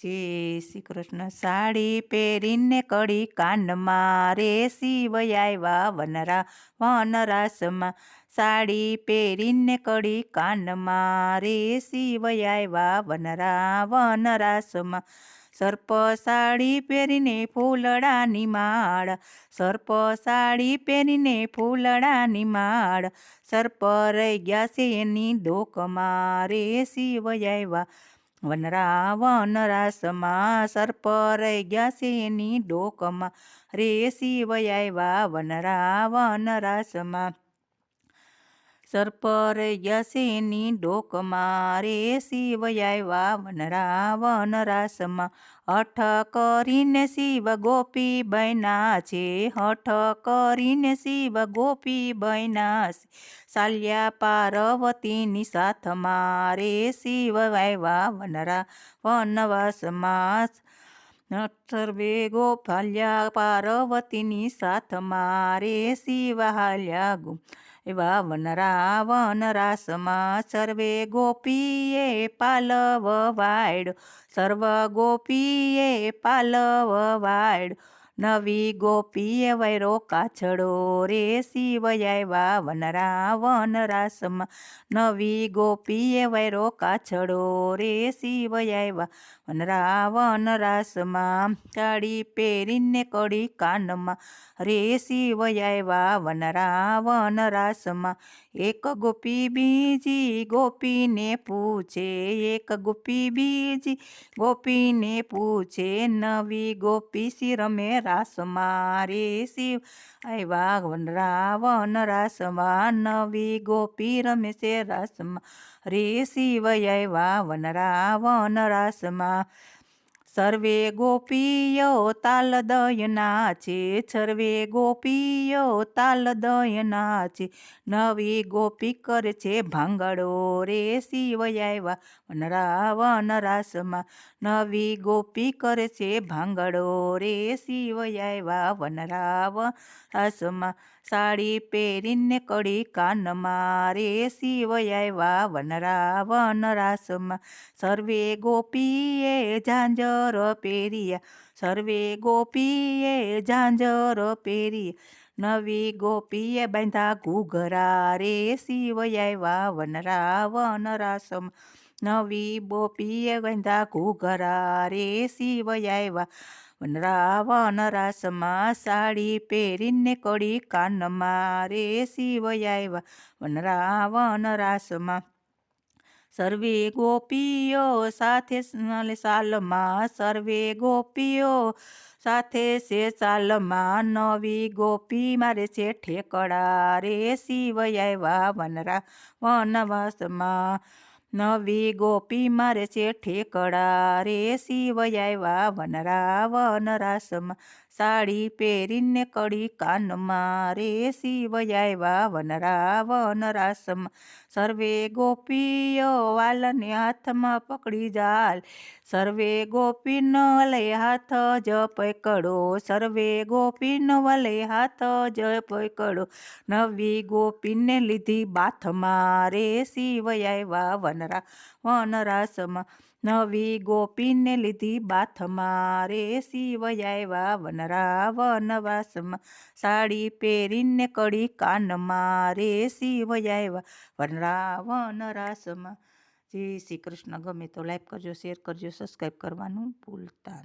જય શ્રી કૃષ્ણ. સાડી પહેરીને કડી કાનમાં રે શિવ આવ્યા વનરા વનરાસમાં સાડી પહેરીને કડી કાનમાં રે શિવ આવ્યા વનરા વનરાસમાં સર્પ સાડી પહેરીને ફૂલડાની માળ, સર્પ સાડી પહેરીને ફૂલડાની માળ. સર્પ રહી ગયા છે એની દોકમાં રે શિવ આવ્યા વનરા વનરાસમાં સર્પ રહી ગયા એની ડોકમાં. રે શિવ આવ્યા વનરા વનરાસમાં સર્પ રહી ગયા છે એની ડોકમાં રે શિવ આવ્યા વનરા વનરાસમાં હઠ કરીને શિવ ગોપી બન્યા છે હઠ કરીને શિવ ગોપી બન્યા છે. સાલ્યા પાર્વતીની સાથમાં રે શિવ આવ્યા વનરા વનવાસમાં સર્વે ગોપાલ્યા પાર્વતીની સાથમાં રે શિવ હાલ્યા ગો એવા વનરા વનરાસમાં સર્વે ગોપીએ પાલવ વાયડ સર્વ ગોપીએ પાલવ વાયડ. નવી ગોપીએ વૈરો કાછડો રે શિવ આવ્યા વનરા વનરાસમાં નવી ગોપીએ વૈરો કાછડો રે શિવ આવ્યા વનરા વનરાસમાં કાળી પહેરીને કડી કાનમાં. રે શિવ આવ્યા વનરા વનરાસમાં એક ગોપી બીજી ગોપીને પૂછે, એક ગોપી બીજી ગોપીને પૂછે, નવી ગોપી શિરમે રાસમાં મારે શિવ. આવ્યા વનરા વનરાસમાં નવી ગોપી રમે છે રાસમાં રે શિવ આવ્યા વનરા વનરાસમાં સર્વે ગોપીઓ તાલદયના નાચે સર્વે ગોપીઓ તાલદયના નાચે નવી ગોપી કરે છે ભાંગડો રે શિવ આવ્યા વનરાવન રાસમાં નવી ગોપી કરે છે ભાંગડો રે શિવ આવ્યા વનરાવ રાસમાં સાડી પહેરીને કડી કાનમાં રે શિવ આવ્યા વનરાવન રાસમાં સર્વે ગોપીએ ઝાંઝર પહેર્યા સર્વે ગોપીએ ઝાંઝર પહેર્યા નવી ગોપીએ બાંધા ઘૂઘરા રે આવ્યા વનરા વનરાસમ નવી ગોપીએ બાંધા ઘૂઘરા રે આવ્યા વનરા વનરાસમાં સાડી પહેરીને કડી કાનમાં રે શિવ આવ્યા વનરા વનરાસમાં સર્વે ગોપીઓ સાથે સાલમાં સર્વે ગોપીઓ સાથે છે સાલમાં નવી ગોપી. મારે છે ઠેકડા રે શિવ આવ્યા વનરા, વનવાસમાં નવી ગોપી મારે છે ઠેકડા રે શિવ આવ્યા વનરા વનરાસમાં સાડી પહેરીને કડી કાનમાં રે શિવ આવ્યા વનરા વનરાસમાં સર્વે ગોપીઓ વાલને હાથમાં પકડી જાલ. સર્વે ગોપીન વલે હાથ જ પકડો સર્વે ગોપીન વલે હાથ જ પકડો નવી ગોપીને લીધી બાથમાં રે શિવ આવ્યા વનરા વનરાસમાં નવી ગોપીને લીધી બાથમાં રે શિવ આવ્યા વનરા વનવાસમાં સાડી પહેરીને કડી કાનમાં રે શિવ આવ્યા વનરા વનરાસમાં. જય શ્રી કૃષ્ણ. ગમે તો લાઈક કરજો, શેર કરજો, સબસ્ક્રાઈબ કરવાનું ભૂલતા